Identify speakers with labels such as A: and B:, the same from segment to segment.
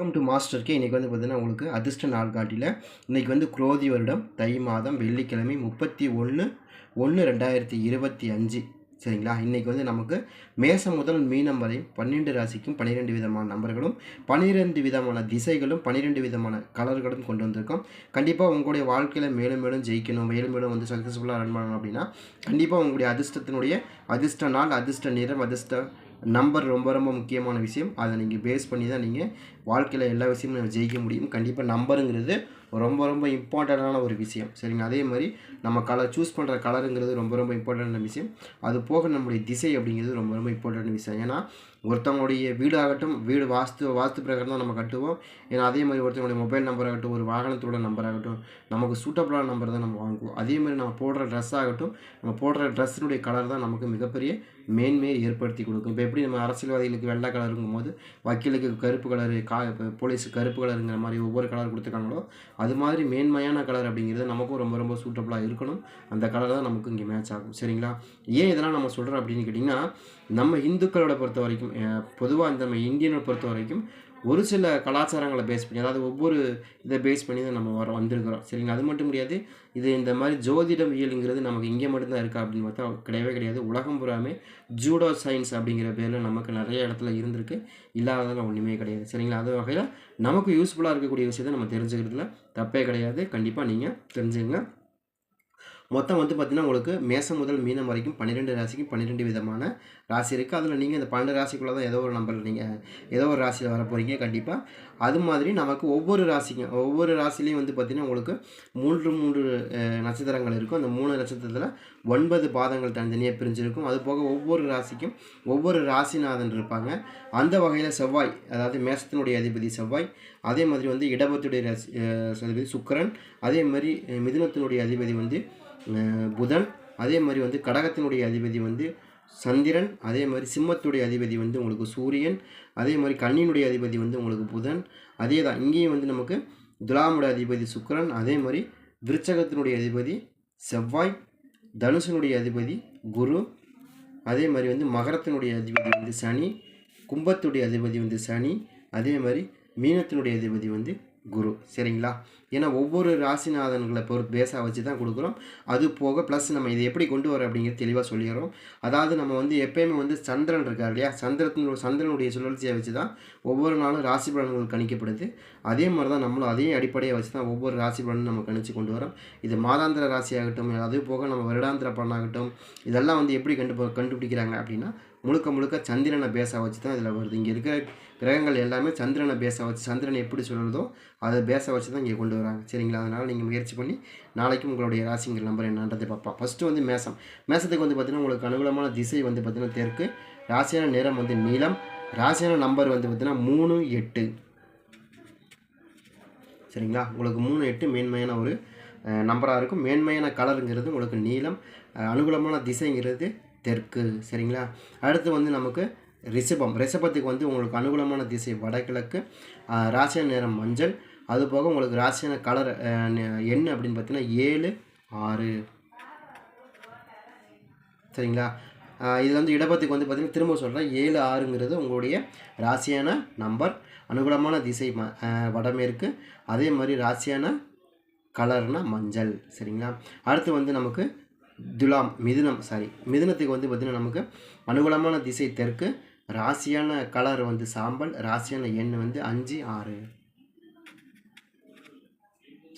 A: Welcome to மாஸ்டருக்கு இன்றைக்கி வந்து பார்த்தீங்கன்னா உங்களுக்கு அதிர்ஷ்ட நாள்காட்டியில் இன்றைக்கி வந்து குரோதி வருடம் தை மாதம் வெள்ளிக்கிழமை முப்பத்தி ஒன்று ஒன்று ரெண்டாயிரத்தி இருபத்தி அஞ்சு. சரிங்களா? இன்றைக்கி வந்து நமக்கு மேசம் முதல் மீனம் வரை பன்னெண்டு ராசிக்கும் பன்னிரெண்டு விதமான நம்பர்களும் பன்னிரெண்டு விதமான திசைகளும் பன்னிரெண்டு விதமான கலர்களும் கொண்டு வந்திருக்கோம். கண்டிப்பாக உங்களுடைய வாழ்க்கையில் மேலும் மேலும் ஜெயிக்கணும் மேலும் மேலும் வந்து சக்ஸஸ்ஃபுல்லாக ரன் பண்ணணும் அப்படின்னா கண்டிப்பாக உங்களுடைய அதிர்ஷ்டத்தினுடைய அதிர்ஷ்ட நாள் அதிர்ஷ்ட நிறம் அதிர்ஷ்ட நம்பர் ரொம்ப ரொம்ப முக்கியமான விஷயம். அதை நீங்கள் பேஸ் பண்ணி தான் நீங்கள் வாழ்க்கையில் எல்லா விஷயமும் ஜெயிக்க முடியும். கண்டிப்பாக நம்பருங்கிறது ரொம்ப ரொம்ப இம்பார்ட்டண்ட்டான ஒரு விஷயம். சரிங்க அதே மாதிரி நம்ம கலர் சூஸ் பண்ணுற கலருங்கிறது ரொம்ப ரொம்ப இம்பார்ட்டண்டான விஷயம். அது போக நம்முடைய திசை அப்படிங்கிறது ரொம்ப ரொம்ப இம்பார்ட்டண்ட் விஷயம். ஏன்னா ஒருத்தவங்களுடைய வீடு ஆகட்டும் வீடு வாஸ்து வாஸ்து பிரகாரம் தான் நம்ம கட்டுவோம். ஏன்னா அதே மாதிரி ஒருத்தவங்களுடைய மொபைல் நம்பர் ஆகட்டும் ஒரு வாகனத்தோட நம்பர் ஆகட்டும் நமக்கு சூட்டபிளான நம்பர் தான் நம்ம வாங்குவோம். அதே மாதிரி நம்ம போடுற ட்ரெஸ் ஆகட்டும் நம்ம போடுற ட்ரெஸ்ஸினுடைய கலர் தான் நமக்கு மிகப்பெரிய மேன்மையை ஏற்படுத்தி கொடுக்கும். இப்போ எப்படி நம்ம அரசியல்வாதிகளுக்கு வெள்ளை கலருங்கும் போது வக்கீலுக்கு கருப்பு கலரு கா போலீஸு கருப்பு கலருங்கிற மாதிரி ஒவ்வொரு கலர் கொடுத்துருக்காங்களோ அது மாதிரி மேன்மையான கலர் அப்படிங்கிறது நமக்கும் ரொம்ப ரொம்ப சூட்டபுளாக இருக்கணும். அந்த கலர் தான் நமக்கு இங்கே மேட்ச் ஆகும். சரிங்களா? ஏன் இதெல்லாம் நம்ம சொல்கிறோம் அப்படின்னு கேட்டிங்கன்னா நம்ம இந்துக்களோட பொறுத்த வரைக்கும் பொதுவாக இந்த நம்ம இந்தியனை பொறுத்த வரைக்கும் ஒரு சில கலாச்சாரங்களை பேஸ் பண்ணி அதாவது ஒவ்வொரு இதை பேஸ் பண்ணி தான் நம்ம வர வந்திருக்கிறோம். சரிங்களா? அது மட்டும் கிடையாது இது இந்த மாதிரி ஜோதிடம் இயலுங்கிறது நமக்கு இங்கே மட்டும்தான் இருக்கா அப்படின்னு பார்த்தா கிடையவே கிடையாது. உலகம் பூராமே ஜூடோ சயின்ஸ் அப்படிங்கிற பேரில் நமக்கு நிறைய இடத்துல இருந்திருக்கு. இல்லாததெல்லாம் ஒன்றுமே கிடையாது. சரிங்களா? அது வகையில் நமக்கு யூஸ்ஃபுல்லாக இருக்கக்கூடிய விஷயத்தை நம்ம தெரிஞ்சுக்கிறதுல தப்பே கிடையாது. கண்டிப்பாக நீங்கள் தெரிஞ்சுக்கங்க. மொத்தம் வந்து பார்த்திங்கன்னா உங்களுக்கு மேசம் முதல் மீனம் வரைக்கும் பன்னிரெண்டு ராசிக்கும் பன்னிரெண்டு விதமான ராசி இருக்குது அதில் நீங்கள் இந்த பன்னெண்டு ராசிக்குள்ளே தான் ஏதோ ஒரு நம்பரில் நீங்கள் ஏதோ ஒரு ராசியில் வர போகிறீங்க கண்டிப்பாக அது மாதிரி நமக்கு ஒவ்வொரு ராசிக்கும் ஒவ்வொரு ராசிலையும் வந்து பார்த்திங்கன்னா உங்களுக்கு மூன்று மூன்று நட்சத்திரங்கள் இருக்கும். அந்த மூணு நட்சத்திரத்தில் ஒன்பது பாதங்கள் தனித்தனியாக பிரிஞ்சிருக்கும். அது போக ஒவ்வொரு ராசிக்கும் ஒவ்வொரு ராசிநாதன் இருப்பாங்க. அந்த வகையில் செவ்வாய் அதாவது மேசத்தினுடைய அதிபதி செவ்வாய் அதே மாதிரி வந்து இடபத்துடைய ராசி அதிபதி சுக்கரன் அதே மாதிரி மிதுனத்தினுடைய அதிபதி வந்து புதன். அதே மாதிரி வந்து கடகத்தினுடைய அதிபதி வந்து சந்திரன். அதே மாதிரி சிம்மத்துடைய அதிபதி வந்து உங்களுக்கு சூரியன். அதே மாதிரி கண்ணினுடைய அதிபதி வந்து உங்களுக்கு புதன். அதே தான். இங்கேயும் வந்து நமக்கு துலாமுடைய அதிபதி சுக்கரன். அதே மாதிரி விருச்சகத்தினுடைய அதிபதி செவ்வாய். தனுசனுடைய அதிபதி குரு. அதே மாதிரி வந்து மகரத்தினுடைய அதிபதி வந்து சனி. கும்பத்துடைய அதிபதி வந்து சனி. அதே மாதிரி மீனத்தினுடைய அதிபதி வந்து குரு. சரிங்களா? ஏன்னா ஒவ்வொரு ராசிநாதன்களை பொறுத்து பேஸாக வச்சு தான் கொடுக்குறோம். அது போக ப்ளஸ் நம்ம இதை எப்படி கொண்டு வரோம் அப்படிங்கிறது தெளிவாக சொல்லிடுறோம். அதாவது நம்ம வந்து எப்பயுமே வந்து சந்திரன் இருக்கார் இல்லையா? சந்திரத்தினுடைய சந்திரனுடைய சுழற்சியை வச்சு தான் ஒவ்வொரு நாளும் ராசி பலன்கள் கணிக்கப்படுது. அதே மாதிரி தான் நம்மளும் அதே அடிப்படையை வச்சு தான் ஒவ்வொரு ராசி பலனும் நம்ம கணிச்சு கொண்டு வரோம். இது மாதாந்திர ராசியாகட்டும் அது போக நம்ம வருடாந்திர பலனாகட்டும் இதெல்லாம் வந்து எப்படி கண்டு கண்டுபிடிக்கிறாங்க அப்படின்னா முழுக்க முழுக்க சந்திரனை பேஸாக வச்சு தான் இதில் வருது. இங்கே இருக்கிற கிரகங்கள் எல்லாமே சந்திரனை பேஸாக வச்சு சந்திரனை எப்படி சொல்கிறதோ அதை பேஸை வச்சு தான் இங்கே கொண்டு வராங்க. சரிங்களா? அதனால் நீங்கள் முயற்சி பண்ணி நாளைக்கும் உங்களுடைய ராசிங்கிற நம்பர் என்னன்றதை பார்ப்போம். ஃபஸ்ட்டு வந்து மேசம். மேசத்துக்கு வந்து பார்த்திங்கன்னா உங்களுக்கு அனுகூலமான திசை வந்து பார்த்திங்கன்னா தெற்கு ராசியான நிறம் வந்து நீளம் ராசியான நம்பர் வந்து பார்த்திங்கன்னா மூணு எட்டு. சரிங்களா? உங்களுக்கு மூணு எட்டு மேன்மையான ஒரு நம்பராக இருக்கும். மேன்மையான கலருங்கிறது உங்களுக்கு நீளம் அனுகூலமான திசைங்கிறது தெற்கு சரிங்களா? அடுத்து வந்து நமக்கு ரிஷபம். ரிஷபத்துக்கு வந்து உங்களுக்கு அனுகூலமான திசை வடகிழக்கு ராசியான நேரம் மஞ்சள். அது போக உங்களுக்கு ராசியான கலர் என்ன அப்படின்னு பார்த்தீங்கன்னா ஏழு ஆறு. சரிங்களா? இதில் வந்து இடபத்துக்கு வந்து பார்த்திங்கன்னா திரும்ப சொல்கிறேன் ஏழு ஆறுங்கிறது உங்களுடைய ராசியான நம்பர். அனுகூலமான திசை ம வடமேற்கு. அதே மாதிரி ராசியான கலர்னால் மஞ்சள் சரிங்களா? அடுத்து வந்து நமக்கு துலாம் மிதுனம் சாரி மிதுனத்துக்கு வந்து பார்த்திங்கன்னா நமக்கு அனுகூலமான திசை தெற்கு ராசியான கலர் வந்து சாம்பல் ராசியான எண் வந்து அஞ்சு ஆறு.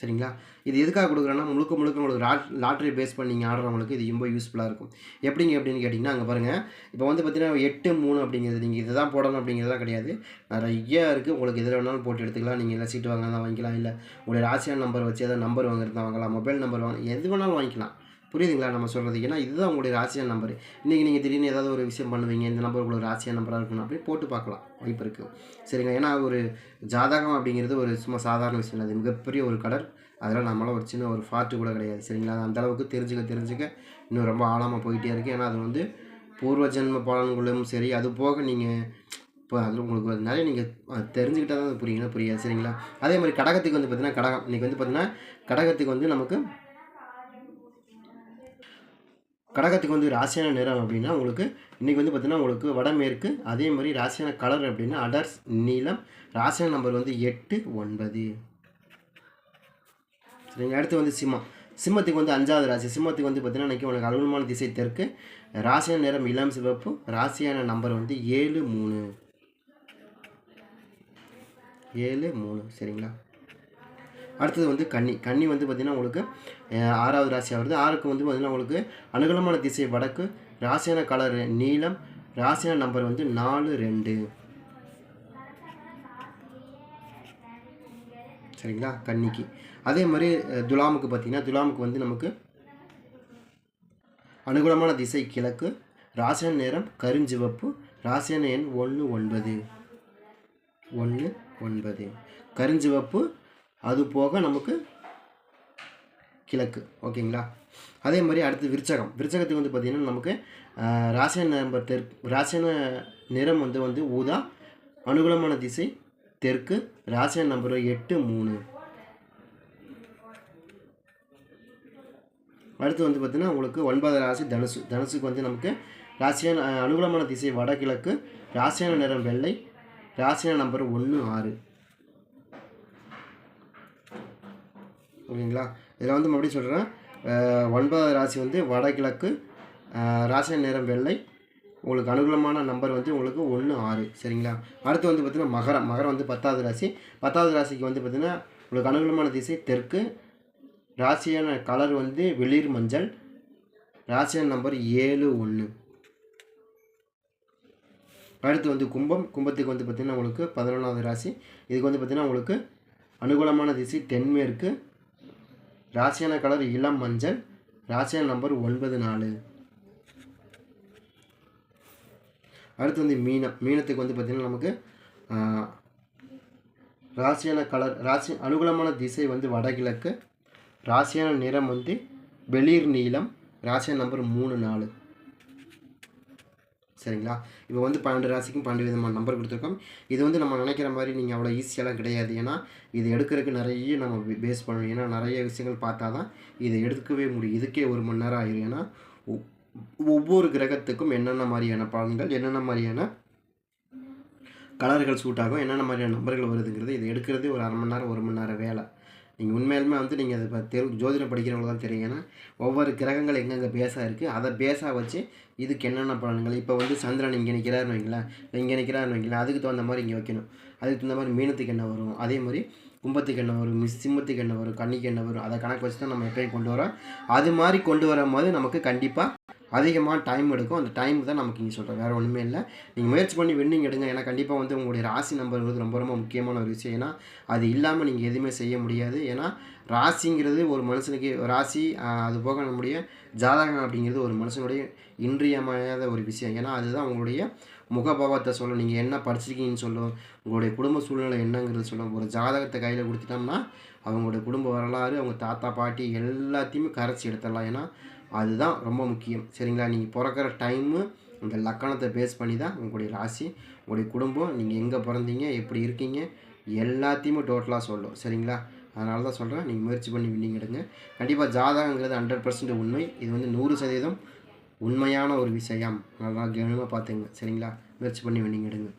A: சரிங்களா? இது எதுக்காக கொடுக்குறேன்னா முழுக்க முழுக்க உங்களுக்கு லாட்ரி பேஸ் பண்ணி நீங்கள் ஆடுறவங்களுக்கு இது ரொம்ப யூஸ்ஃபுல்லாக இருக்கும். எப்படிங்க அப்படின்னு கேட்டிங்கன்னா அங்கே பாருங்கள் இப்போ வந்து பார்த்தீங்கன்னா எட்டு மூணு அப்படிங்கிறது நீங்கள் இதை தான் போடணும் அப்படிங்கிறதுலாம் கிடையாது. நிறைய இருக்குது உங்களுக்கு எதில் வேணாலும் போட்டு எடுத்துக்கலாம். நீங்கள் இல்லை சீட்டு வாங்கினா வாங்கிக்கலாம். இல்லை உங்களுடைய ராசியான நம்பர் வச்சு எதாவது நம்பர் வாங்குறது வாங்கலாம். மொபைல் நம்பர் வாங்க எது வேணாலும் வாங்கிக்கலாம். புரியுதுங்களா நம்ம சொல்கிறது ஏன்னா இதுதான் உங்களுடைய ராசியான நம்பர் இன்றைக்கி நீங்கள் திடீர்னு ஏதாவது ஒரு விஷயம் பண்ணுவீங்க இந்த நம்பர் உங்களுக்கு ராசியான நம்பராக இருக்கணும் அப்படி போட்டு பார்க்கலாம். வாய்ப்பு இருக்குது சரிங்க ஏன்னா ஒரு ஜாதகம் அப்படிங்கிறது ஒரு சும்மா சாதாரண விஷயம் இல்லை. அது மிகப்பெரிய ஒரு கடல். அதெல்லாம் நம்மளால் ஒரு சின்ன ஒரு ஃபார்ட்டு கூட கிடையாது. சரிங்களா? அது அந்தளவுக்கு தெரிஞ்சுக்க தெரிஞ்சுக்க இன்னும் ரொம்ப ஆழமாக போயிட்டே இருக்குது ஏன்னா அது வந்து பூர்வ ஜென்ம பலன்களும் சரி அது போக நீங்கள் இப்போ அதில் உங்களுக்கு நிறைய நீங்கள் தெரிஞ்சுக்கிட்டால் தான் புரியுங்களா புரியாது. சரிங்களா? அதே மாதிரி கடகத்துக்கு வந்து பார்த்திங்கன்னா கடகம். இன்றைக்கி வந்து பார்த்திங்கன்னா கடகத்துக்கு வந்து நமக்கு கடகத்துக்கு வந்து ராசியான நிறம் அப்படின்னா உங்களுக்கு இன்றைக்கி வந்து பார்த்திங்கன்னா உங்களுக்கு வடமேற்கு அதே மாதிரி ராசியான கலர் அப்படின்னா அடர்ஸ் நீளம் ராசியான நம்பர் வந்து எட்டு ஒன்பது. சரிங்க அடுத்து வந்து சிம்மம். சிம்மத்துக்கு வந்து அஞ்சாவது ராசி. சிம்மத்துக்கு வந்து பார்த்தீங்கன்னா இன்றைக்கி உனக்கு அலுவலமான திசை தெற்கு. ராசியான நிறம் இளம் சிவப்பு. ராசியான நம்பர் வந்து ஏழு மூணு. ஏழு மூணு. சரிங்களா? அடுத்தது வந்து கன்னி. கன்னி வந்து பார்த்திங்கன்னா உங்களுக்கு ஆறாவது ராசியாக வருது. ஆறுக்கு வந்து பார்த்திங்கன்னா உங்களுக்கு அனுகூலமான திசை வடக்கு. ராசியான கலர் நீளம் ராசியான நம்பர் வந்து நாலு ரெண்டு. சரிங்களா? கன்னிக்கு. அதே மாதிரி துலாமுக்கு பார்த்திங்கன்னா துலாமுக்கு வந்து நமக்கு அனுகூலமான திசை கிழக்கு. ராசியான நேரம் கருஞ்சிவப்பு. ராசியான எண் ஒன்று ஒன்பது. ஒன்று ஒன்பது. கருஞ்சிவப்பு அது போக நமக்கு கிழக்கு ஓகேங்களா? அதே மாதிரி அடுத்து விருச்சகம். விருச்சகத்துக்கு வந்து பார்த்திங்கன்னா நமக்கு ராசியான நம்பர் தெற் ராசியான நிறம் வந்து வந்து ஊதா அனுகூலமான திசை தெற்கு ராசியான நம்பர் எட்டு மூணு. அடுத்து வந்து பார்த்திங்கன்னா உங்களுக்கு ஒன்பது ராசி தனுசு. தனுசுக்கு வந்து நமக்கு ராசியான அனுகூலமான திசை வடகிழக்கு ராசியான நிறம் வெள்ளை ராசியான நம்பர் ஒன்று ஆறு. ஓகேங்களா? இதில் வந்து மறுபடியும் சொல்கிறேன் ஒன்பதாவது ராசி வந்து வடகிழக்கு. ராசி நேரம் நிறம் வெள்ளை. உங்களுக்கு அனுகூலமான நம்பர் வந்து உங்களுக்கு ஒன்று ஆறு. சரிங்களா? அடுத்து வந்து பார்த்திங்கன்னா மகரம். மகரம் வந்து பத்தாவது ராசி. பத்தாவது ராசிக்கு வந்து பார்த்திங்கன்னா உங்களுக்கு அனுகூலமான திசை தெற்கு. ராசியான கலர் வந்து வெளிர் மஞ்சள். ராசியான நம்பர் ஏழு ஒன்று அடுத்து வந்து கும்பம். கும்பத்துக்கு வந்து பார்த்திங்கன்னா உங்களுக்கு பதினொன்றாவது ராசி. இதுக்கு வந்து பார்த்திங்கன்னா உங்களுக்கு அனுகூலமான திசை தென்மேற்கு. ராசியான கலர் இளம் மஞ்சள் ராசியான நம்பர் ஒன்பது நாலு. அடுத்து வந்து மீனம். மீனத்துக்கு வந்து பார்த்திங்கன்னா நமக்கு ராசியான கலர் ராசி அனுகூலமான திசை வந்து வடகிழக்கு. ராசியான நிறம் வந்து வெளிர் நீளம் ராசியான நம்பர் மூணு நாலு. சரிங்களா? இப்போ வந்து பன்னெண்டு ராசிக்கும் பன்னெண்டு விதமான நம்பர் கொடுத்துருக்கோம். இது வந்து நம்ம நினைக்கிற மாதிரி நீங்கள் அவ்வளோ ஈஸியெல்லாம் கிடையாது. ஏன்னா இது எடுக்கிறதுக்கு நிறைய நம்ம பேஸ் பண்ணணும். ஏன்னா நிறைய விஷயங்கள் பார்த்தா தான் இதை எடுக்கவே முடியும். இதுக்கே ஒரு மணி நேரம் ஆயிரும். ஏன்னா ஒவ்வொரு கிரகத்துக்கும் என்னென்ன மாதிரியான பலன்கள் என்னென்ன மாதிரியான கலர்கள் சூட் ஆகும் என்னென்ன மாதிரியான நம்பர்கள் வருதுங்கிறது இது எடுக்கிறதே ஒரு அரை மணி நேரம் ஒரு மணி நேரம் வேலை. நீங்கள் உண்மையிலுமே வந்து நீங்கள் அதை இப்போ தெரு ஜோதிடம் படிக்கிறவங்க தான் தெரியும். ஏன்னா ஒவ்வொரு கிரகங்கள் எங்கெங்கே பேஸாக இருக்குது அதை பேஸாக வச்சு இதுக்கு என்னென்ன பலன்கள்? இப்போ வந்து சந்திரன் இங்கே நிற்கிறாருன்னு வைங்களேன் இங்கே நிற்கிறாருன்னு வைங்களேன் அதுக்கு தகுந்த மாதிரி இங்கே வைக்கணும். அதுக்கு தகுந்த மாதிரி மீனத்துக்கு என்ன வரும். அதே மாதிரி கும்பத்துக்கு என்ன வரும் மிஸ் சிம்மத்துக்கு என்ன வரும் கண்ணிக்கு என்ன வரும். அதை கணக்கு வச்சு தான் நம்ம எப்பயும் கொண்டு வரோம். அது மாதிரி கொண்டு வரும்போது நமக்கு கண்டிப்பாக அதிகமாக டைம் எடுக்கும். அந்த டைம் தான் நமக்கு இங்கே சொல்கிறேன் வேறு ஒன்றுமே இல்லை. நீங்கள் முயற்சி பண்ணி வின்னிங் எடுங்க. ஏன்னா கண்டிப்பாக வந்து உங்களுடைய ராசி நம்பர்ங்கிறது ரொம்ப ரொம்ப முக்கியமான ஒரு விஷயம். ஏன்னா அது இல்லாமல் நீங்கள் எதுவுமே செய்ய முடியாது. ஏன்னா ராசிங்கிறது ஒரு மனுஷனுக்கு ராசி அது போக நம்முடைய ஜாதகம் அப்படிங்கிறது ஒரு மனுஷனுடைய இன்றியமையாத ஒரு விஷயம். ஏன்னா அதுதான் உங்களுடைய முகபாவத்தை சொல்லும். நீங்கள் என்ன படிச்சிருக்கீங்கன்னு சொல்லும். உங்களுடைய குடும்ப சூழ்நிலை என்னங்கிறது சொல்லும். ஒரு ஜாதகத்தை கையில் கொடுத்துட்டோம்னா அவங்களுடைய குடும்ப வரலாறு அவங்க தாத்தா பாட்டி எல்லாத்தையுமே கரைச்சி எடுத்துடலாம். ஏன்னா அதுதான் ரொம்ப முக்கியம். சரிங்களா? நீங்கள் பிறக்கிற டைமு இந்த லக்கணத்தை பேஸ் பண்ணி தான் உங்களுடைய ராசி உங்களுடைய குடும்பம் நீங்கள் எங்கே பிறந்தீங்க எப்படி இருக்கீங்க எல்லாத்தையுமே டோட்டலாக சொல்லும். சரிங்களா? அதனால தான் சொல்கிறேன் நீங்கள் முயற்சி பண்ணி வின்னிங் எடுங்க கண்டிப்பாக ஜாதகங்கிறது ஹண்ட்ரட் பர்சன்ட் உண்மை. இது வந்து நூறு சதவீதம் உண்மையான ஒரு விஷயம். நல்லா கவனமாக பார்த்துங்க. சரிங்களா? முயற்சி பண்ணி வின்னிங் எடுங்க